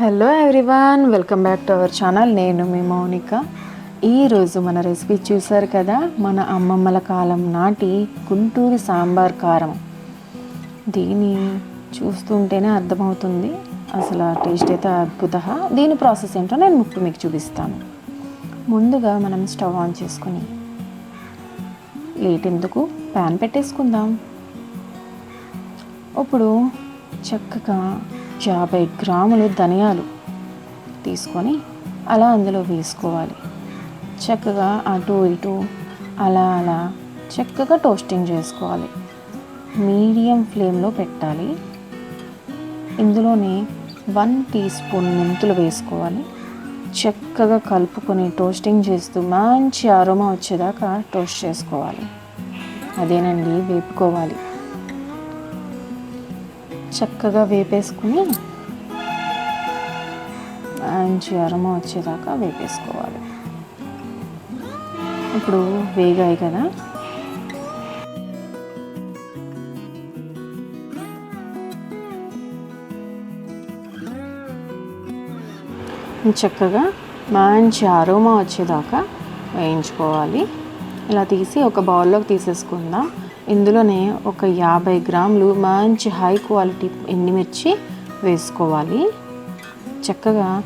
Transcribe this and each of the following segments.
Hello everyone welcome back to our channel నేను మీ మౌనిక. ఈరోజు మన రెసిపీ చూసారు కదా మన అమ్మమ్మల కాలం నాటి గుంటూరు సాంబార్ కారం. దీన్ని చూస్తుంటేనే అర్థమవుతుంది. అసలు ఆ టేస్ట్ అయితే అద్భుత దీని ప్రాసెస్ ఏంటో నేను ముక్కు మీకు చూపిస్తాను. ముందుగా మనం స్టవ్ ఆన్ చేసుకుని లేట్ ఎందుకు? ప్యాన్ పెట్టేసుకుందాం. ఇప్పుడు చక్కగా యాభై గ్రాములు ధనియాలు తీసుకొని అలా అందులో వేసుకోవాలి. చక్కగా అటు ఇటు అలా అలా చక్కగా టోస్టింగ్ చేసుకోవాలి. మీడియం ఫ్లేమ్లో పెట్టాలి. ఇందులోనే వన్ టీ స్పూన్ మెంతులు వేసుకోవాలి. చక్కగా కలుపుకొని టోస్టింగ్ చేస్తూ మంచి అరోమా వచ్చేదాకా టోస్ట్ చేసుకోవాలి. అదేనండి వేపుకోవాలి. చక్కగా వేపేసుకుని మంచి అరమ వచ్చేదాకా వేపేసుకోవాలి. ఇప్పుడు వేగాయి కదా. చక్కగా మంచి అరోమా వచ్చేదాకా వేయించుకోవాలి. ఇలా తీసి ఒక బౌల్లోకి తీసేసుకుందాం. ఇందులోనే ఒక యాభై గ్రాములు మంచి హై క్వాలిటీ ఎండుమిర్చి వేసుకోవాలి. చక్కగా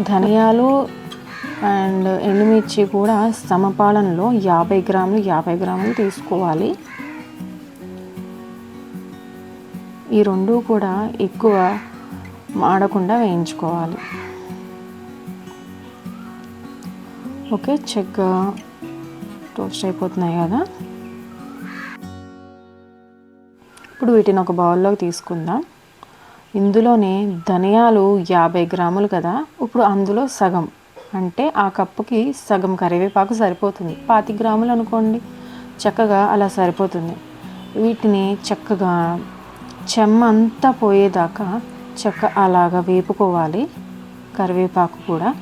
ధనియాలు అండ్ ఎండుమిర్చి కూడా సమపాలనలో యాభై గ్రాములు యాభై గ్రాములు తీసుకోవాలి. ఈ రెండు కూడా ఎక్కువ మాడకుండా వేయించుకోవాలి. ఓకే చక్కగా టోస్ట్ అయిపోతున్నాయి కదా. ఇప్పుడు వీటిని ఒక బౌల్లోకి తీసుకుందాం. ఇందులోనే ధనియాలు యాభై గ్రాములు కదా. ఇప్పుడు అందులో సగం. అంటే ఆ కప్పుకి సగం కరివేపాకు సరిపోతుంది. పాతి గ్రాములు అనుకోండి. చక్కగా అలా సరిపోతుంది. వీటిని చక్కగా చెమ్మ అంతా పోయేదాకా చక్క అలాగా వేపుకోవాలి. కరివేపాకు కూడా.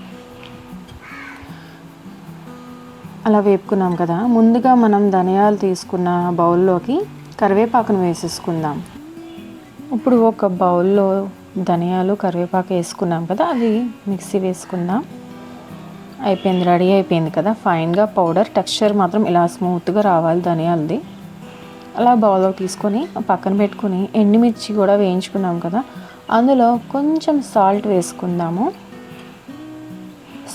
అలా వేపుకున్నాం కదా. ముందుగా మనం ధనియాలు తీసుకున్న బౌల్లోకి కరివేపాకును వేసేసుకుందాం. ఇప్పుడు ఒక బౌల్లో ధనియాలు కరివేపాకు వేసుకున్నాం కదా అవి మిక్సీ వేసుకుందాం. అయిపోయింది రెడీ అయిపోయింది కదా. ఫైన్గా పౌడర్ టెక్స్చర్ మాత్రం ఇలా స్మూత్గా రావాలి ధనియాలది. అలా బౌల్లో తీసుకొని పక్కన పెట్టుకుని ఎండుమిర్చి కూడా వేయించుకున్నాం కదా. అందులో కొంచెం సాల్ట్ వేసుకుందాము.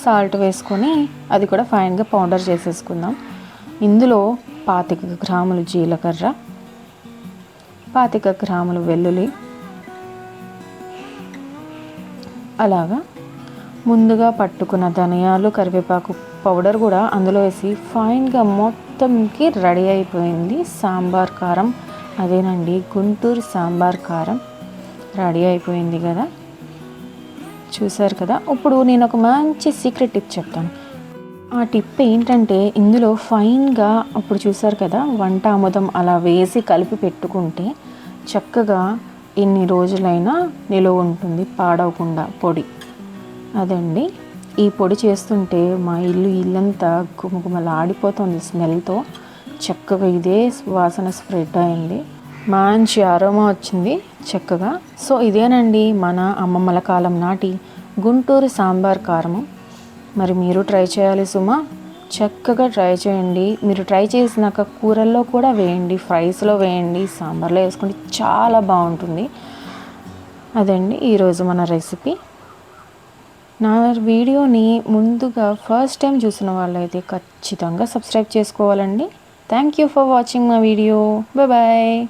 సాల్ట్ వేసుకొని అది కూడా ఫైన్గా పౌడర్ చేసేసుకుందాం. ఇందులో పాతిక గ్రాములు జీలకర్ర పాతిక గ్రాములు వెల్లుల్లి. అలాగా ముందుగా పట్టుకున్న ధనియాలు కరివేపాకు పౌడర్ కూడా అందులో వేసి ఫైన్గా మొత్తంకి రెడీ అయిపోయింది. సాంబార్ కారం అదేనండి గుంటూరు సాంబార్ కారం రెడీ అయిపోయింది కదా. చూసారు కదా? ఇప్పుడు నేను ఒక మంచి సీక్రెట్ టిప్ చెప్తాను. ఆ టిప్ ఏంటంటే ఇందులో ఫైన్గా అప్పుడు చూసారు కదా వంట ఆముదం అలా వేసి కలిపి పెట్టుకుంటే చక్కగా ఎన్ని రోజులైనా నిలువ ఉంటుంది పాడవకుండా పొడి. అదండి. ఈ పొడి చేస్తుంటే మా ఇల్లు ఇల్లంతా గుమగుమలాడిపోతుంది స్మెల్తో. చక్కగా ఇదే వాసన స్ప్రెడ్ అయింది. మంచి అరోమా వచ్చింది చక్కగా. సో ఇదేనండి మన అమ్మమ్మల కాలం నాటి గుంటూరు సాంబార్ కారము. మరి మీరు ట్రై చేయాలి సుమా. చక్కగా ట్రై చేయండి. మీరు ట్రై చేసినాక కూరల్లో కూడా వేయండి ఫ్రైస్లో వేయండి సాంబార్లో వేసుకుంటే చాలా బాగుంటుంది. అదండి ఈరోజు మన రెసిపీ. నా వీడియోని ముందుగా ఫస్ట్ టైం చూసిన వాళ్ళైతే ఖచ్చితంగా సబ్స్క్రైబ్ చేసుకోవాలండి. Thank you for watching my video. Bye.